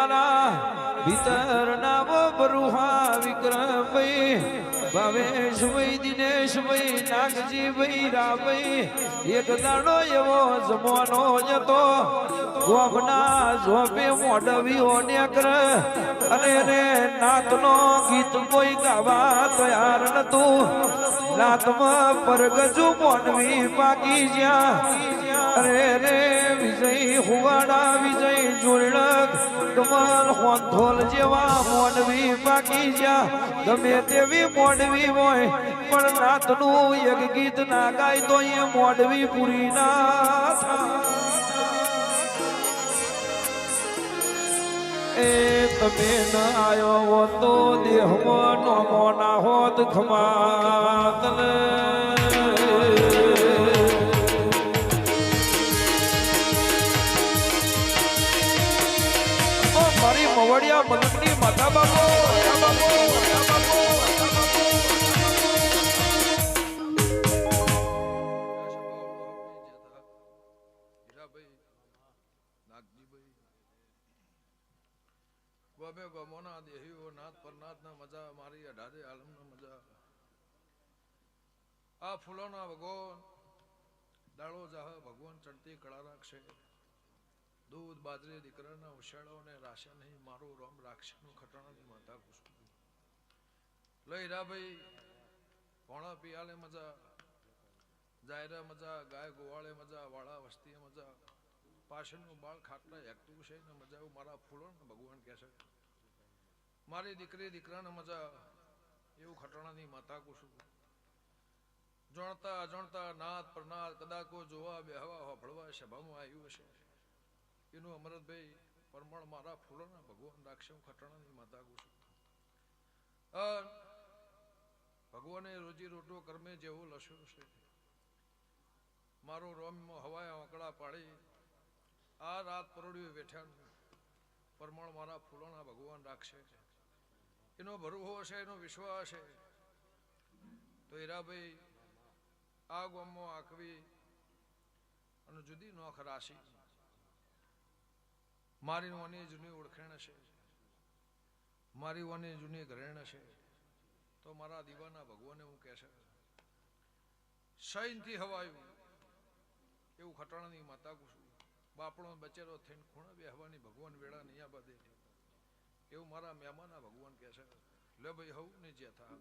મારા ભીતર નામ બરુહા વિક્રમભાઈ ભાવેશભાઈ દિનેશભાઈ, નાગજીભાઈ રાભાઈ એક દાડો એવો જમવાનો જતો ગોભના ઝોપે મોડવીઓ નેકર અને રે નાતનો ગીત કોઈ ગાવા તૈયાર નતું નાતમાં પરગજુ મોડવી પાકી જ્યાં અરે રે કમલ હોંધોલ જેવા મોડવી બાકી જા ગમે તેવી મોડવી હોય, પણ નાતનું એક ગીત ના ગાય તો એ મોડવી પૂરી ના એ તમે ના આયો હો તો દેહમાં નોમો ના હોત ખમાતને મવડિયા મલકની માતા બાપો. ગમે ગમોના દેહીઓ, નાથ પરનાથના મજા, મારી અઢારે આલમના મજા. આ ફૂલોના ભગવાન દાળો જાહ ભગવાન ચડતી કળા રાખશે. દૂધ, બાજરી, દીકરાના ઉછાળો ને રાશન નહીં, મારું રોમ રાખશે નું ખટાણાની માતા કુસુમ લઈ રા ભાઈ, ભોણા પિયાલે મજા, જાયરા મજા, ગાય ગોવાળે મજા, વાળા વસ્તીએ મજા, પાછળનું બાળ ખાટલા એકતું છે ને મજા, એવું મારા ફૂલો ને ભગવાન કહે મારી દીકરી, દીકરાને મજા, એવું ખટાણાની માતા કુશું જાણતા અજાણતા નાથ પ્રનાથ કદાકો જોવા, બેહવા, હોભળવા સભામાં આવ્યું હશે. એનું અમરતભાઈ પરમણ મારા ફૂલોના ભગવાન રાખશે હું ખટાણાની માતા અન ભગવાને રોજી રોટો કર્મે જેવો લસ્યો છે. મારો રોમમાં હવાય આંકડા પાડી આ રાત પરોડ્યું વેઠ્યાનું પરમણ મારા ફૂલોના ભગવાન રાખશે એનો ભરવો હશે, એનો વિશ્વાસ છે. તો હીરાભાઈ, આ ગામમાં આંકવી અને જુદી નોખ રાશિ. મારી વાની જૂની ઓળખેણ છે મારી વાની જૂની ઘરેણ છે તો મારા દીવાના ભગવાને હું કહે છે સૈનથી હવાયું. એવું ખટાણાની માતા કુશું બાપણો બચેરો થઈને ખૂણા બેહવાની ભગવાન વેળા નહીં આ બધે એવું મારા મહેમાના ભગવાન કહે છે, લે ભાઈ હવું ને જે થા